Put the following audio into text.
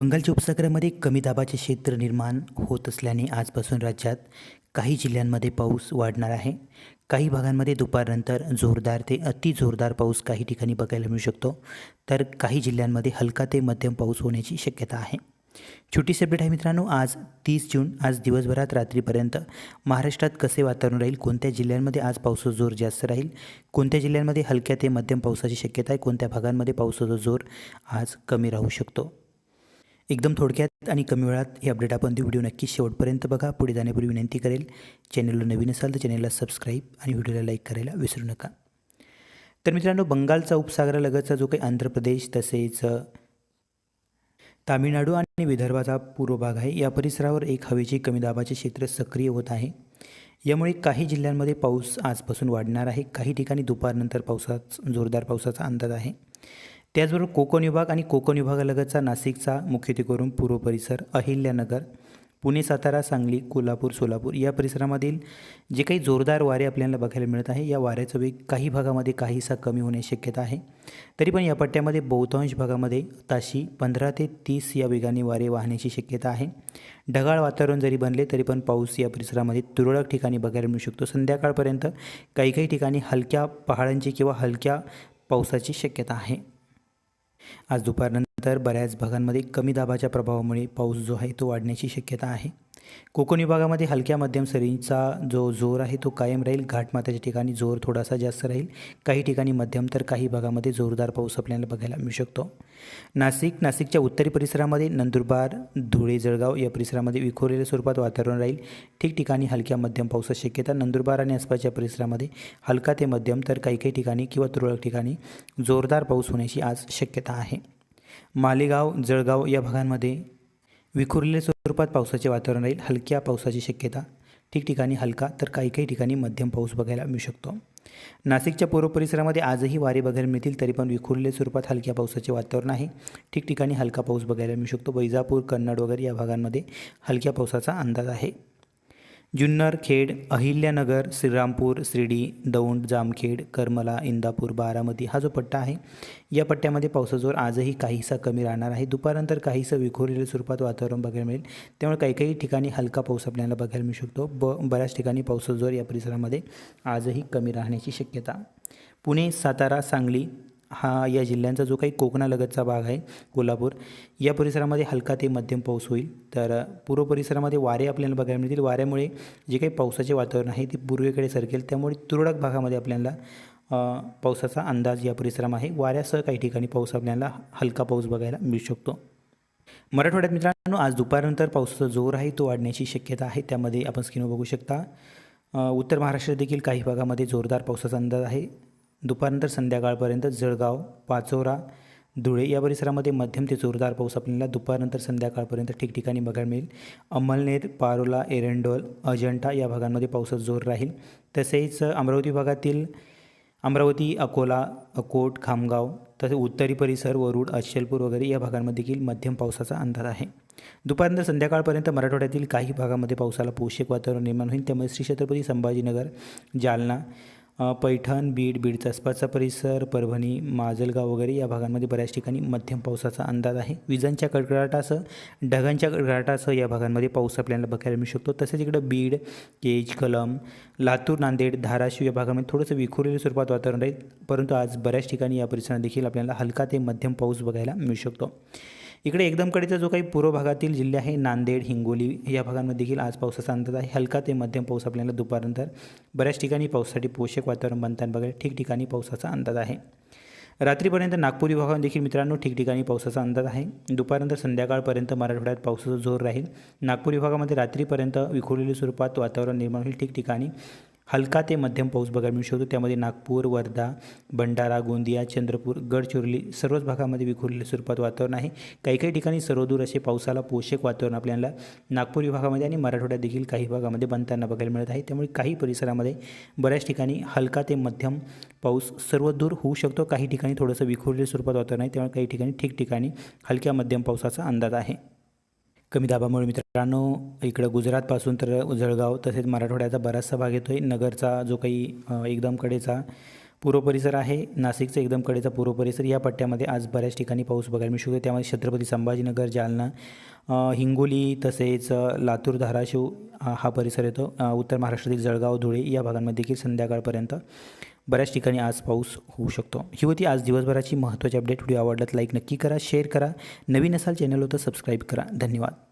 बंगालच्या उपसागरामध्ये कमी दाबाचे क्षेत्र निर्माण होत असल्याने आजपासून राज्यात काही जिल्ह्यांमध्ये पाऊस वाढणार आहे. काही भागांमध्ये दुपारनंतर जोरदार ते अति जोरदार पाऊस काही ठिकाणी बघायला मिळू शकतो. तर काही जिल्ह्यांमध्ये हलका ते मध्यम पाऊस होण्याची शक्यता आहे. छोटी अपडेट आहे मित्रांनो आज तीस जून आज दिवसभरात रात्रीपर्यंत महाराष्ट्रात कसे वातावरण राहील? कोणत्या जिल्ह्यांमध्ये आज पावसाचा जोर जास्त राहील? कोणत्या जिल्ह्यांमध्ये हलक्या ते मध्यम पावसाची शक्यता आहे? कोणत्या भागांमध्ये पावसाचा जोर आज कमी राहू शकतो? एकदम थोडक्यात आणि कमी वेळात हे अपडेट आपण देऊ. व्हिडिओ नक्की शेवटपर्यंत बघा. पुढे जाण्यापूर्वी विनंती करेल चॅनलला नवीन असाल तर चॅनलला सबस्क्राईब आणि व्हिडिओला लाईक करायला विसरू नका. तर मित्रांनो बंगालचा उपसागरालगतचा जो काही आंध्र प्रदेश तसेच तामिळनाडू आणि विदर्भाचा पूर्व भाग आहे. या परिसरावर एक हवेची कमी दाबाचे क्षेत्र सक्रिय होत आहे. यामुळे काही जिल्ह्यांमध्ये पाऊस आजपासून वाढणार आहे. काही ठिकाणी दुपारनंतर पावसाचा जोरदार पावसाचा अंदाज आहे. त्याचबरोबर कोकण विभाग आणि कोकण विभागालगतचा नाशिकचा मुख्यत्वे करून पूर्व परिसर अहिल्यानगर पुणे सातारा सांगली कोल्हापूर सोलापूर या परिसरामधील जे काही जोरदार वारे आपल्याला बघायला मिळत आहे या वाऱ्याचा वेग काही भागामध्ये काहीसा कमी होण्याची शक्यता आहे. तरी पण या पट्ट्यामध्ये बहुतांश भागामध्ये ताशी पंधरा ते तीस या वेगाने वारे वाहण्याची शक्यता आहे. ढगाळ वातावरण जरी बनले तरी पण पाऊस या परिसरामध्ये तुरळक ठिकाणी बघायला मिळू शकतो. संध्याकाळपर्यंत काही काही ठिकाणी हलक्या पहाडांची किंवा हलक्या पावसाची शक्यता आहे. आज दुपारनंतर बऱ्याच भागांमध्ये कमी दाबाच्या प्रभावामुळे पाऊस जो आहे तो वाढण्याची शक्यता आहे. कोकण विभागामध्ये हलक्या मध्यम सरींचा जो जोर आहे तो कायम राहील. घाटमाथ्याच्या ठिकाणी जोर थोडासा जास्त राहील. काही ठिकाणी मध्यम तर काही भागामध्ये जोरदार पाऊस आपल्याला बघायला मिळू शकतो. नाशिक नाशिकच्या उत्तरी परिसरामध्ये नंदुरबार धुळे जळगाव या परिसरामध्ये विखुरलेल्या स्वरूपात वातावरण राहील. ठिकठिकाणी हलक्या मध्यम पावसाची शक्यता. नंदुरबार आणि आसपासच्या परिसरामध्ये हलका ते मध्यम तर काही काही ठिकाणी किंवा तुरळक ठिकाणी जोरदार पाऊस होण्याची आज शक्यता आहे. मालेगाव जळगाव या भागांमध्ये विखुरलेल्या स्वरूपात पावसाचे वातावरण राहील. हलक्या पावसाची शक्यता. ठिकठिकाणी हलका तर काही काही ठिकाणी मध्यम पाऊस बघायला मिळू शकतो. नाशिकच्या पूर्व परिसरामध्ये आजही वारे बघायला मिळतील तरी पण विखुरलेल्या स्वरूपात हलक्या पावसाचे वातावरण आहे. ठिकठिकाणी हलका पाऊस बघायला मिळू शकतो. वैजापूर कन्नड वगैरे या भागांमध्ये हलक्या पावसाचा अंदाज आहे. जुन्नर खेड अहिल्यानगर श्रीरामपूर शिर्डी दौंड जामखेड करमला इंदापूर बारामती हा जो पट्टा आहे या पट्ट्यामध्ये पावसाचा जोर आजही काहीसा कमी राहणार आहे. दुपारनंतर काहीसं विखुरलेल्या स्वरूपात वातावरण बघायला मिळेल. त्यामुळे काही काही ठिकाणी हलका पाऊस आपल्याला बघायला मिळू शकतो. ब बऱ्याच ठिकाणी पावसाचा जोर या परिसरामध्ये आजही कमी राहण्याची शक्यता. पुणे सातारा सांगली हा या जिल्ह्यांचा जो काही कोकणालगतचा भाग आहे कोल्हापूर या परिसरामध्ये हलका ते मध्यम पाऊस होईल. तर पूर्व परिसरामध्ये वारे आपल्याला बघायला मिळतील. वाऱ्यामुळे जे काही पावसाचे वातावरण आहे ते पूर्वेकडे सरकेल. त्यामुळे तुरळक भागामध्ये आपल्याला पावसाचा अंदाज या परिसरामध्ये आहे. वाऱ्यासह काही ठिकाणी पाऊस आपल्याला हलका पाऊस बघायला मिळू शकतो. मराठवाड्यात मित्रांनो आज दुपारनंतर पावसाचा जोर आहे तो वाढण्याची शक्यता आहे. त्यामध्ये आपण स्क्रीनवर बघू शकता. उत्तर महाराष्ट्रात देखील काही भागामध्ये जोरदार पावसाचा अंदाज आहे. दुपारनंतर संध्याकाळपर्यंत जळगाव पाचोरा धुळे या परिसरामध्ये मध्यम ते जोरदार पाऊस आपल्याला दुपारनंतर संध्याकाळपर्यंत ठिकठिकाणी बघायला मिळेल. अंमलनेर पारोला एरंडोल अजंठा या भागांमध्ये पावसाचा जोर राहील. तसेच अमरावती भागातील अमरावती अकोला अकोट खामगाव तसेच उत्तरी परिसर वरुड अचलपूर वगैरे या भागांमध्ये देखील मध्यम पावसाचा अंदाज आहे. दुपारनंतर संध्याकाळपर्यंत मराठवाड्यातील काही भागामध्ये पावसाला पोषक वातावरण निर्माण होईल. त्यामुळे श्री छत्रपती संभाजीनगर जालना पैठण बीड बीडचा आसपासचा परिसर परभणी माजलगाव वगैरे या भागांमध्ये बऱ्याच ठिकाणी मध्यम पावसाचा अंदाज आहे. विजांच्या कडकडाटासह ढगांच्या कडकडाटासह या भागांमध्ये पाऊस आपल्याला बघायला मिळू शकतो. तसेच इकडं बीड केज कलम लातूर नांदेड धाराशिव या भागामध्ये थोडंसं विखुरलेल्या स्वरूपात वातावरण राहील. परंतु आज बऱ्याच ठिकाणी या परिसरात देखील आपल्याला हलका ते मध्यम पाऊस बघायला मिळू शकतो. इकडे एकदमकडेचा जो काही पूर्व भागातील जिल्हे आहे नांदेड हिंगोली या भागांमध्ये देखील आज पावसाचा अंदाज आहे. हलका ते मध्यम पाऊस आपल्याला दुपारनंतर बऱ्याच ठिकाणी पावसासाठी पोषक वातावरण बनताना वगैरे ठिकठिकाणी पावसाचा अंदाज आहे. रात्रीपर्यंत नागपूर विभागात देखील मित्रांनो ठिकठिकाणी पावसाचा अंदाज आहे. दुपारनंतर संध्याकाळपर्यंत मराठवाड्यात पावसाचा जोर राहील. नागपूर विभागामध्ये रात्रीपर्यंत विखुरलेल्या स्वरूपात वातावरण निर्माण होईल. ठिकठिकाणी हलका ते मध्यम पाऊस बघायला मिळू शकतो त्यामध्ये नागपूर वर्धा भंडारा गोंदिया चंद्रपूर गडचिरोली सर्वच भागामध्ये विखुरलेल्या स्वरूपात वातावरण आहे. काही काही ठिकाणी सर्वदूर असे पावसाला पोषक वातावरण आपल्याला नागपूर विभागामध्ये आणि मराठवाड्यात देखील काही भागामध्ये बनताना बघायला मिळत आहे. त्यामुळे काही परिसरामध्ये बऱ्याच ठिकाणी हलका ते मध्यम पाऊस सर्वदूर होऊ शकतो. काही ठिकाणी थोडंसं विखुरलेल्या स्वरूपात वातावरण आहे. त्यामुळे काही ठिकाणी ठिकठिकाणी हलक्या मध्यम पावसाचा अंदाज आहे. कमी दाबामुळे मित्रांनो इकडं गुजरातपासून तर जळगाव तसेच मराठवाड्याचा बराचसा भाग येतो आहे नगरचा जो काही एकदम कडेचा पूर्व परिसर आहे नाशिकचा एकदम कडेचा पूर्व परिसर या पट्ट्यामध्ये आज बऱ्याच ठिकाणी पाऊस बघायला मिळू शकतो त्यामध्ये छत्रपती संभाजीनगर जालना हिंगोली तसेच लातूर धाराशिव हा परिसर येतो. उत्तर महाराष्ट्रातील जळगाव धुळे या भागांमध्ये देखील संध्याकाळपर्यंत बऱ्याच ठिकाणी आज पाऊस होऊ शकतो. ही होती आज दिवसभराची महत्त्वाची अपडेट. व्हिडिओ आवडलात लाईक नक्की करा शेअर करा. नवीन असाल चॅनल होतं सबस्क्राईब करा. धन्यवाद.